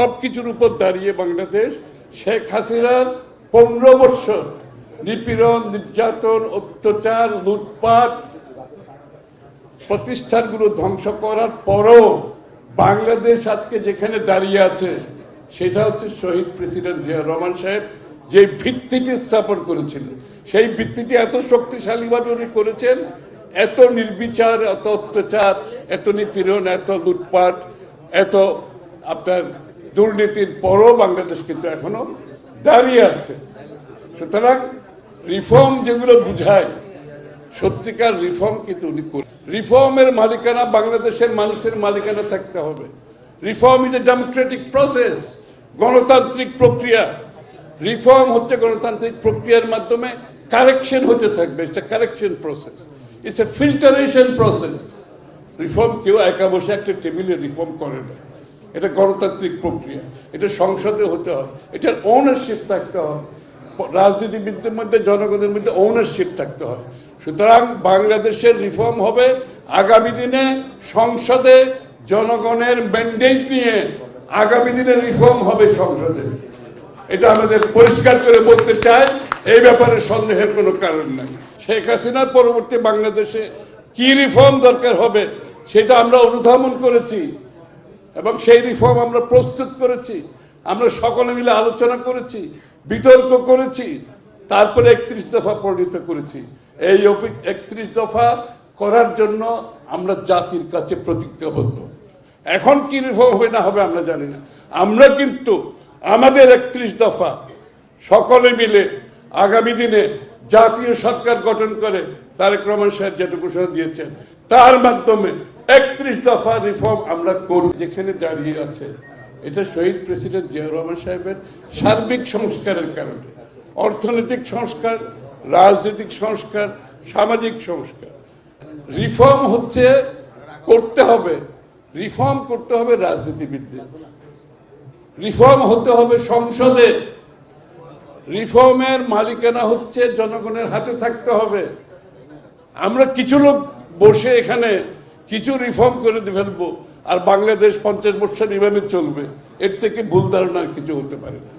সব কিছুর উপর দাঁড়িয়ে বাংলাদেশ শেখ হাসিনার পনেরো বৎসর নিপীড়ন, নির্যাতন, অত্যাচার, লুটপাট প্রতিষ্ঠানগুলো ধ্বংস করার পরও বাংলাদেশ আজকে যেখানে দাঁড়িয়ে আছে, সেটা হচ্ছে শহীদ প্রেসিডেন্ট জিয়া রহমান সাহেব যে ভিত্তিটি স্থাপন করেছিলেন সেই ভিত্তিটি এত শক্তিশালীভাবে উনি করেছেন, এত নির্বিচার, এত অত্যাচার, এত নিপীড়ন, এত লুটপাট, এত আপনার দুর্নীতির পরও বাংলাদেশ কিন্তু এখনও দাঁড়িয়ে আছে। সুতরাং রিফর্ম যেগুলো বুঝায়, সত্যিকার রিফর্ম কিন্তু উনি করেন। রিফর্মের মালিকানা বাংলাদেশের মানুষের মালিকানা থাকতে হবে। Reform is a democratic process গণতান্ত্রিক প্রক্রিয়া। রিফর্ম হচ্ছে গণতান্ত্রিক প্রক্রিয়ার মাধ্যমে কারেকশন হতে থাকবে it's a correction process it's a filtration process reform কেউ একা বসে একটা টেবিলে রিফর্ম করে না। এটা গণতান্ত্রিক প্রক্রিয়া, এটা সংসদে হতে হয়, এটার ওনারশিপ থাকতে হয়, রাজনীতিবিদদের মধ্যে, জনগণের মধ্যে ওনারশিপ থাকতে হয়। সুতরাং বাংলাদেশের রিফর্ম হবে আগামী দিনে সংসদে জনগণের ম্যান্ডেট নিয়ে আগামী দিনে রিফর্ম হবে সংসদে। এটা আমাদের পরিষ্কার করে বলতে চাই, এই ব্যাপারে সন্দেহের কোনো কারণ নাই। শেখ হাসিনার পরবর্তী বাংলাদেশে কি রিফর্ম দরকার হবে, সেটা আমরা অনুধাবন করেছি। এবং সেই রিফর্ম আমরা প্রস্তুত করেছি। আমরা সকলে মিলে আলোচনা করেছি, বিতর্ক করেছি, তারপরে একত্রিশ দফা পরিণত করেছি। এই একত্রিশ দফা করার জন্য আমরা জাতির কাছে প্রতিজ্ঞাবদ্ধ। এখন কি রিফর্ম হবে না হবে আমরা জানি না। আমরা কিন্তু আমাদের একত্রিশ দফা সকলে মিলে আগামী দিনে জাতীয় সরকার গঠন করে, তারেক রহমান সাহেব যেটা ঘোষণা দিয়েছেন, তার মাধ্যমে একত্রিশ দফা রিফর্ম আমরা করব, যেখানে দাঁড়িয়ে আছে। এটা শহীদ প্রেসিডেন্ট জিয়াউর রহমান সাহেবের সার্বিক সংস্কারের কারণে। অর্থনৈতিক সংস্কার, রাজনৈতিক সংস্কার, সামাজিক সংস্কার। রিফর্ম হচ্ছে করতে হবে। রিফর্ম করতে হবে রাজনীতিবিদদের। রিফর্ম হতে হবে সংসদে রিফর্মের মালিকানা হচ্ছে জনগণের হাতে থাকতে হবে। আমরা কিছু লোক বসে এখানে কিছু রিফর্ম করে ফেলব। আর বাংলাদেশ পঞ্চাশ বছর এভাবে চলবে, এর থেকে ভুল ধারণা কিছু হতে পারে না।